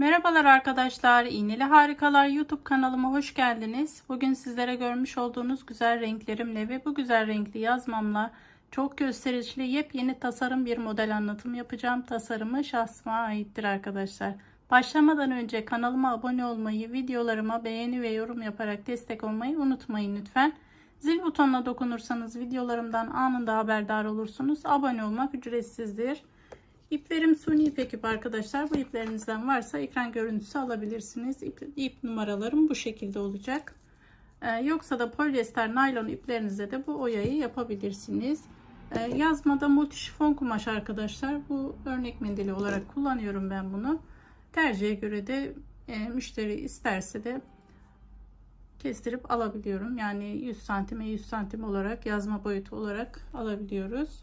Merhabalar arkadaşlar. İğneli Harikalar YouTube kanalıma hoş geldiniz. Bugün sizlere görmüş olduğunuz güzel renklerimle ve bu güzel renkli yazmamla çok gösterişli yepyeni tasarım bir model anlatım yapacağım. Tasarımı şahsıma aittir arkadaşlar. Başlamadan önce kanalıma abone olmayı, videolarıma beğeni ve yorum yaparak destek olmayı unutmayın lütfen. Zil butonuna dokunursanız videolarımdan anında haberdar olursunuz. Abone olmak ücretsizdir. İplerim suni ipek ip arkadaşlar. Bu iplerinizden varsa ekran görüntüsü alabilirsiniz. İp, ip numaralarım bu şekilde olacak. Ee, yoksa da polyester naylon iplerinizle de bu oyayı yapabilirsiniz. Ee, yazmada multi şifon kumaş arkadaşlar. Bu örnek mendili olarak kullanıyorum ben bunu. Tercihe göre de e, müşteri isterse de kestirip alabiliyorum. Yani 100 santime 100 santim olarak yazma boyutu olarak alabiliyoruz.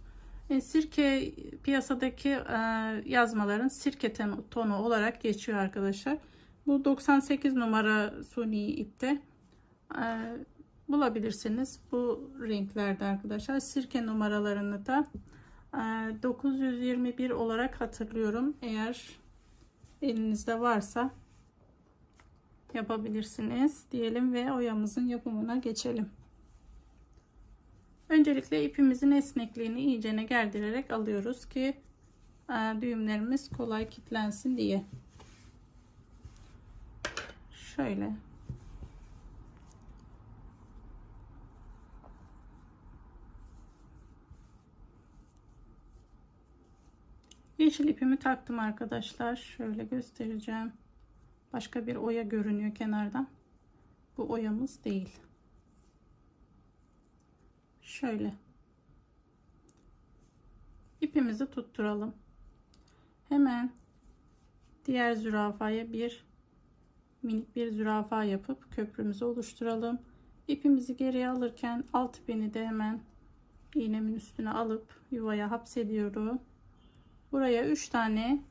E, sirke piyasadaki e, yazmaların sirke tonu olarak geçiyor arkadaşlar. Bu 98 numara suni ipte e, bulabilirsiniz. Bu renklerde arkadaşlar. Sirke numaralarını da 921 olarak hatırlıyorum. Eğer elinizde varsa yapabilirsiniz diyelim ve oyamızın yapımına geçelim. Öncelikle ipimizin esnekliğini iyicene gerdirerek alıyoruz ki e, düğümlerimiz kolay kilitlensin diye. Şöyle. Yeşil ipimi taktım arkadaşlar. Şöyle göstereceğim. Başka bir oya görünüyor kenardan. Bu oyamız değil. Şöyle. ipimizi tutturalım. Hemen diğer zürafaya bir minik bir zürafa yapıp köprümüzü oluşturalım. İpimizi geriye alırken alt ipini de hemen iğnemin üstüne alıp yuvaya hapsediyorum. Buraya 3 tane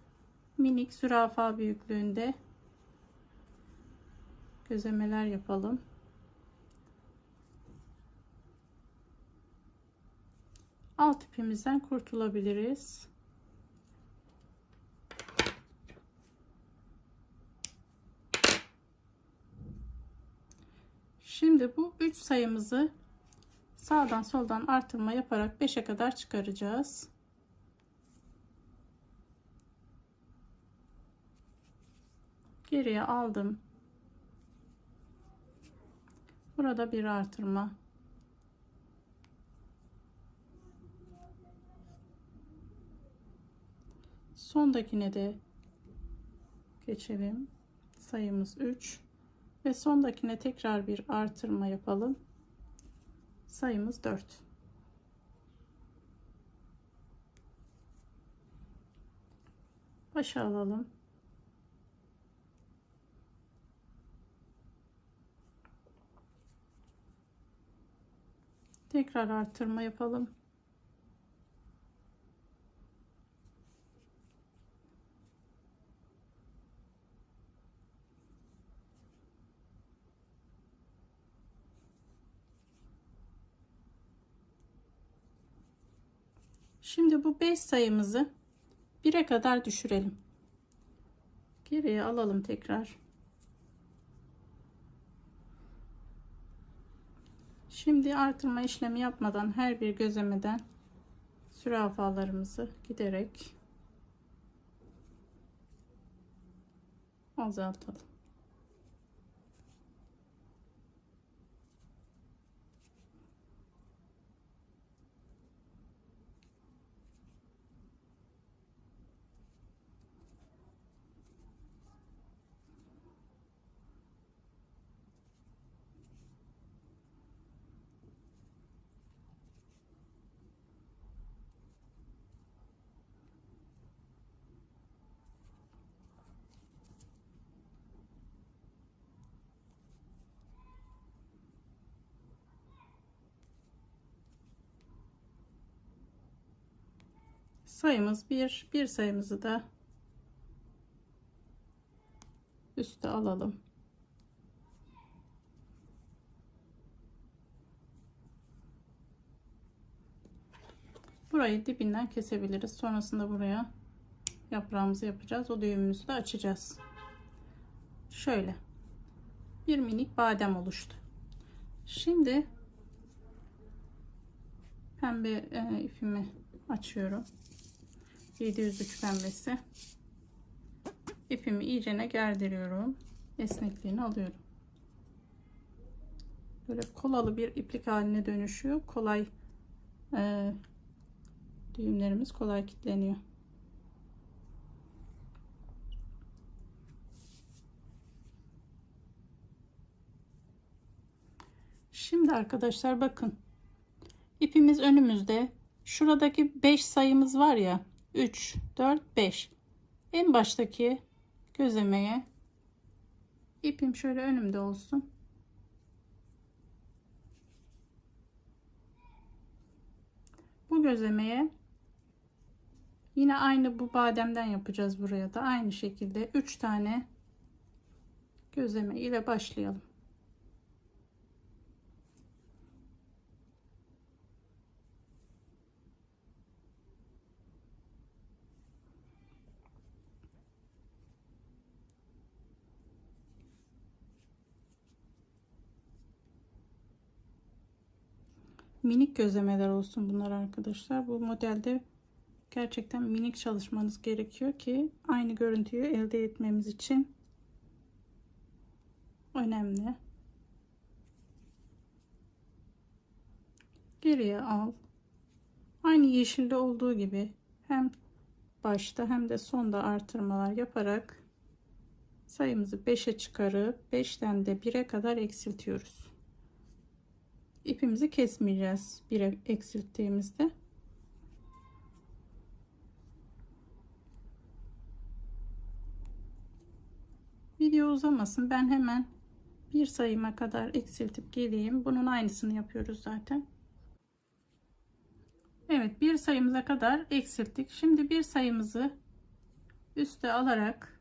minik zürafa büyüklüğünde gözemeler yapalım. Alt ipimizden kurtulabiliriz. Şimdi bu 3 sayımızı sağdan soldan artırma yaparak 5'e kadar çıkaracağız. Geriye aldım. Burada bir artırma. Sondakine de geçelim. Sayımız 3 ve sondakine tekrar bir artırma yapalım. Sayımız 4 başa alalım. Tekrar artırma yapalım Şimdi bu 5 sayımızı 1'e kadar düşürelim. Geriye alalım tekrar. Şimdi artırma işlemi yapmadan her bir gözlemeden sürafalarımızı giderek azaltalım. Sayımız bir bir sayımızı da üste alalım burayı dibinden kesebiliriz sonrasında buraya yaprağımızı yapacağız o düğümümüzü de açacağız Şöyle. Bir minik badem oluştu. Şimdi pembe e, ipimi açıyorum. 703 pembesi. İpimi iyicene gerdiriyorum. Esnekliğini alıyorum. Böyle kolalı bir iplik haline dönüşüyor. Kolay e, düğümlerimiz kolay kilitleniyor. Şimdi arkadaşlar bakın. İpimiz önümüzde. Şuradaki 5 sayımız var ya. 3, 4, 5. En baştaki gözlemeye ipim şöyle önümde olsun. Bu gözlemeye yine aynı bu bademden yapacağız buraya da aynı şekilde 3 tane gözleme ile başlayalım. Minik gözlemeler olsun bunlar arkadaşlar. Bu modelde gerçekten minik çalışmanız gerekiyor ki aynı görüntüyü elde etmemiz için önemli. Geriye al. Aynı yeşilde olduğu gibi hem başta hem de sonda artırmalar yaparak sayımızı 5'e çıkarıp 5'ten de 1'e kadar eksiltiyoruz ipimizi kesmeyeceğiz bir eksilttiğimizde. Video uzamasın. Ben hemen bir sayıma kadar eksiltip geleyim. Bunun aynısını yapıyoruz zaten. Evet bir sayımıza kadar eksilttik. Şimdi bir sayımızı üste alarak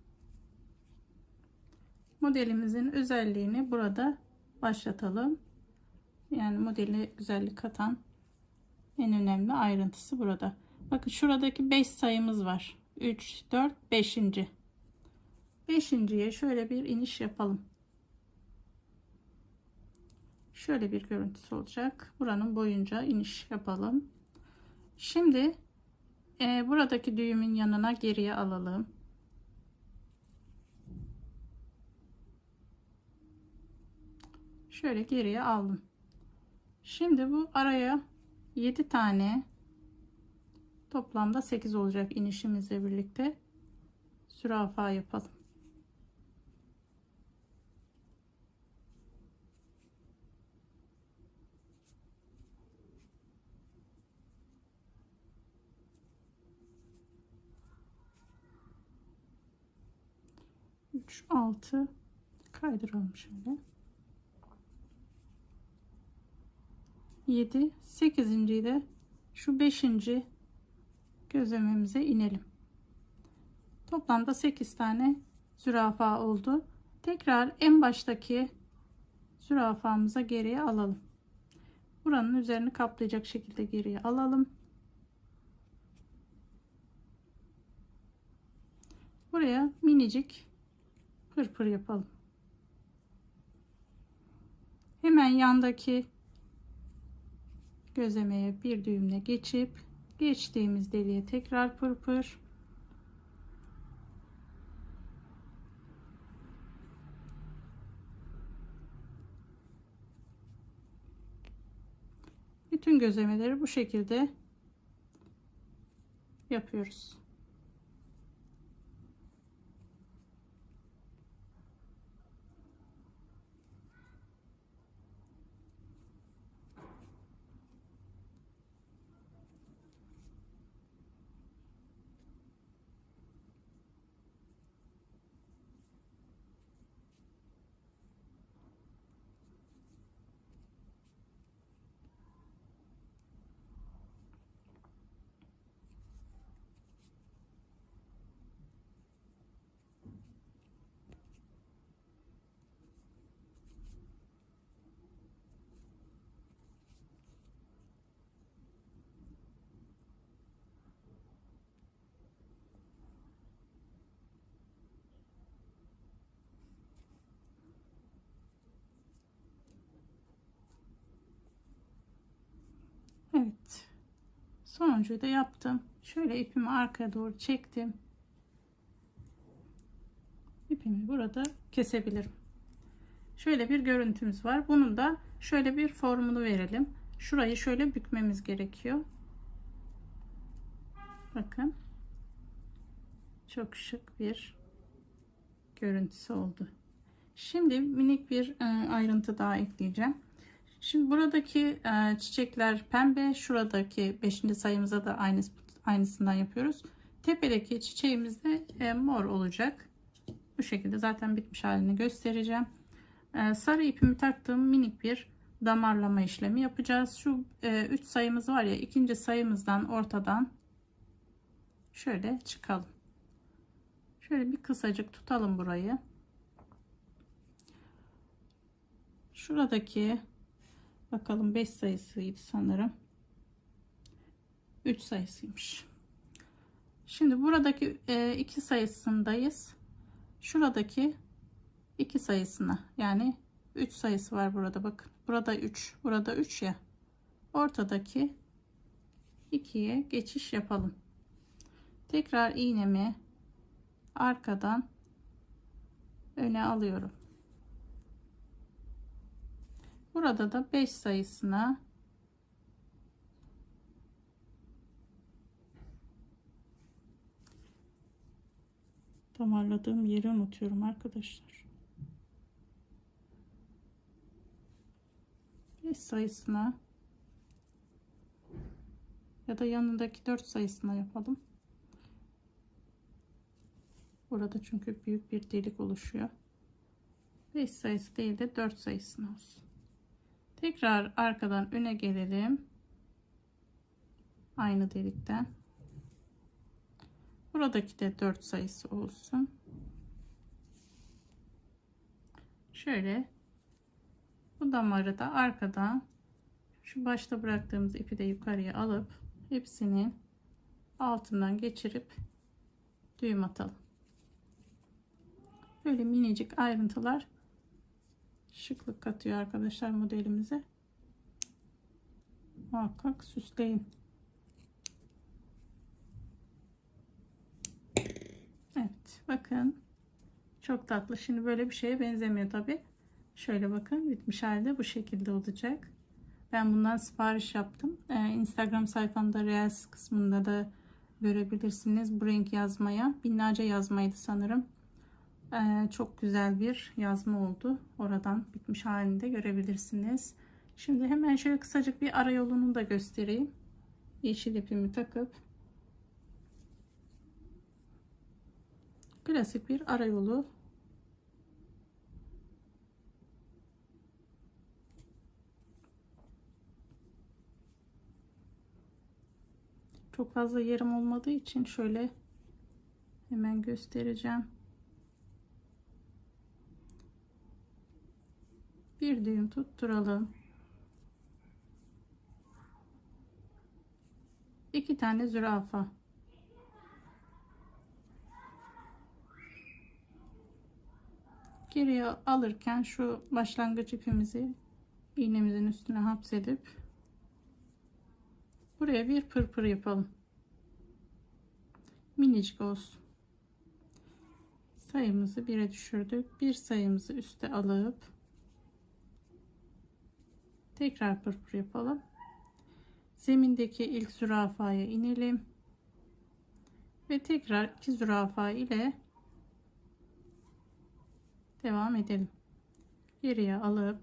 modelimizin özelliğini burada başlatalım. Yani modeli güzellik katan en önemli ayrıntısı burada. Bakın şuradaki 5 sayımız var. 3, 4, 5. 5.ye şöyle bir iniş yapalım. Şöyle bir görüntüsü olacak. Buranın boyunca iniş yapalım. Şimdi e, buradaki düğümün yanına geriye alalım. Şöyle geriye aldım. Şimdi bu araya 7 tane toplamda 8 olacak inişimizle birlikte zürafa yapalım. Üç, altı kaydıralım şöyle. 7 8. de şu 5. gözlememize inelim. Toplamda 8 tane zürafa oldu. Tekrar en baştaki zürafamıza geriye alalım. Buranın üzerini kaplayacak şekilde geriye alalım. Buraya minicik pırpır yapalım. Hemen yandaki gözlemeye bir düğümle geçip geçtiğimiz deliğe tekrar pırpır bütün gözlemeleri bu şekilde yapıyoruz. Sonuncuyu da yaptım. Şöyle ipimi arkaya doğru çektim. İpimi burada kesebilirim. Şöyle bir görüntümüz var. Bunun da şöyle bir formunu verelim. Şurayı şöyle bükmemiz gerekiyor. Bakın. Çok şık bir görüntüsü oldu. Şimdi minik bir e, ayrıntı daha ekleyeceğim. Şimdi buradaki e, çiçekler pembe. Şuradaki 5. sayımıza da aynı, aynısından yapıyoruz. Tepedeki çiçeğimiz de e, mor olacak. Bu şekilde zaten bitmiş halini göstereceğim. E, sarı ipimi taktığım minik bir damarlama işlemi yapacağız. Şu 3 e, sayımız var ya ikinci sayımızdan ortadan şöyle çıkalım. Şöyle bir kısacık tutalım burayı. Şuradaki bakalım 5 sayısıydı sanırım. 3 sayısıymış. Şimdi buradaki 2 e, sayısındayız. Şuradaki 2 sayısına yani 3 sayısı var burada bakın. Burada 3, burada 3 ya. Ortadaki 2'ye geçiş yapalım. Tekrar iğnemi arkadan öne alıyorum. Burada da 5 sayısına damarladığım yeri unutuyorum arkadaşlar. 5 sayısına ya da yanındaki 4 sayısına yapalım. Burada çünkü büyük bir delik oluşuyor. 5 sayısı değil de 4 sayısına olsun. Tekrar arkadan öne gelelim. Aynı delikten. Buradaki de 4 sayısı olsun. Şöyle bu damarı da arkadan şu başta bıraktığımız ipi de yukarıya alıp hepsinin altından geçirip düğüm atalım. Böyle minicik ayrıntılar şıklık katıyor arkadaşlar modelimize. Muhakkak süsleyin. Evet bakın çok tatlı. Şimdi böyle bir şeye benzemiyor tabi. Şöyle bakın bitmiş halde bu şekilde olacak. Ben bundan sipariş yaptım. Ee, Instagram sayfamda Reels kısmında da görebilirsiniz bu renk yazmaya. Binlerce yazmaydı sanırım. Ee, çok güzel bir yazma oldu. Oradan bitmiş halinde görebilirsiniz. Şimdi hemen şöyle kısacık bir ara yolunu da göstereyim. Yeşil ipimi takıp klasik bir ara yolu çok fazla yerim olmadığı için şöyle hemen göstereceğim. Bir düğüm tutturalım. iki tane zürafa. Geriye alırken şu başlangıç ipimizi iğnemizin üstüne hapsedip buraya bir pırpır yapalım. Minicik olsun. Sayımızı bire düşürdük. Bir sayımızı üste alıp tekrar pırpır yapalım. Zemindeki ilk zürafaya inelim. Ve tekrar iki zürafa ile devam edelim. Geriye alıp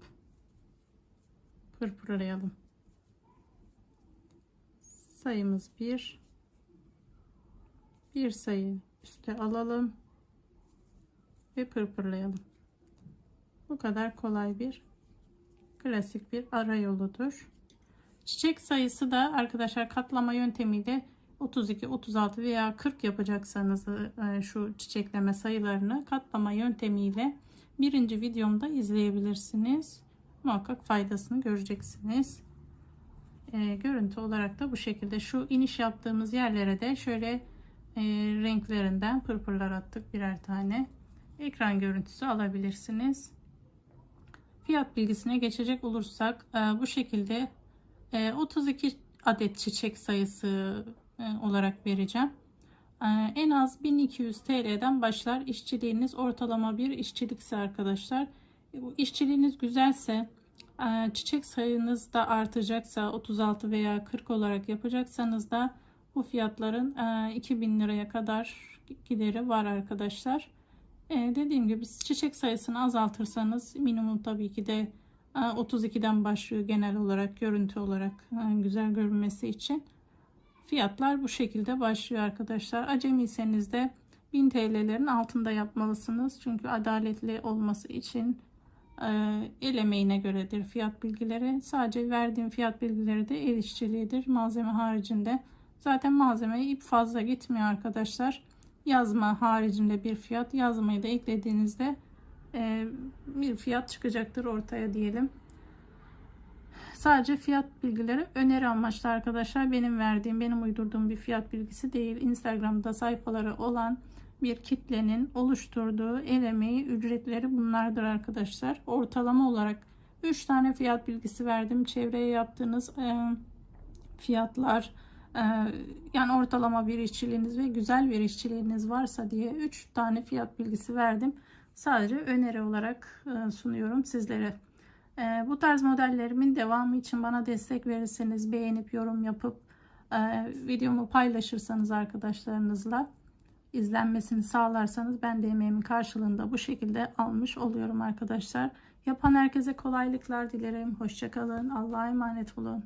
pırpırlayalım. Sayımız bir. Bir sayı üste alalım ve pırpırlayalım. Bu kadar kolay bir klasik bir ara yoludur. Çiçek sayısı da arkadaşlar katlama yöntemiyle 32, 36 veya 40 yapacaksanız e, şu çiçekleme sayılarını katlama yöntemiyle birinci videomda izleyebilirsiniz. Muhakkak faydasını göreceksiniz. E, görüntü olarak da bu şekilde şu iniş yaptığımız yerlere de şöyle e, renklerinden pırpırlar attık birer tane. Ekran görüntüsü alabilirsiniz. Fiyat bilgisine geçecek olursak e, bu şekilde 32 adet çiçek sayısı e, olarak vereceğim. E, en az 1200 TL'den başlar işçiliğiniz ortalama bir işçilikse arkadaşlar. E, işçiliğiniz güzelse e, çiçek sayınız da artacaksa 36 veya 40 olarak yapacaksanız da bu fiyatların e, 2000 liraya kadar gideri var arkadaşlar. E, dediğim gibi çiçek sayısını azaltırsanız minimum tabii ki de e, 32'den başlıyor genel olarak görüntü olarak e, güzel görünmesi için. Fiyatlar bu şekilde başlıyor arkadaşlar. Acemiyseniz de 1000 TL'lerin altında yapmalısınız. Çünkü adaletli olması için e, el emeğine göredir fiyat bilgileri. Sadece verdiğim fiyat bilgileri de el işçiliğidir. Malzeme haricinde. Zaten malzeme ip fazla gitmiyor arkadaşlar. Yazma haricinde bir fiyat. Yazmayı da eklediğinizde e, bir fiyat çıkacaktır ortaya diyelim. Sadece fiyat bilgileri öneri amaçlı arkadaşlar. Benim verdiğim, benim uydurduğum bir fiyat bilgisi değil. Instagram'da sayfaları olan bir kitlenin oluşturduğu el emeği ücretleri bunlardır arkadaşlar. Ortalama olarak 3 tane fiyat bilgisi verdim. Çevreye yaptığınız e, fiyatlar yani ortalama bir işçiliğiniz ve güzel bir işçiliğiniz varsa diye 3 tane fiyat bilgisi verdim. Sadece öneri olarak e, sunuyorum sizlere. E, bu tarz modellerimin devamı için bana destek verirseniz beğenip yorum yapıp e, videomu paylaşırsanız arkadaşlarınızla izlenmesini sağlarsanız ben de emeğimin karşılığında bu şekilde almış oluyorum arkadaşlar. Yapan herkese kolaylıklar dilerim. Hoşçakalın. Allah'a emanet olun.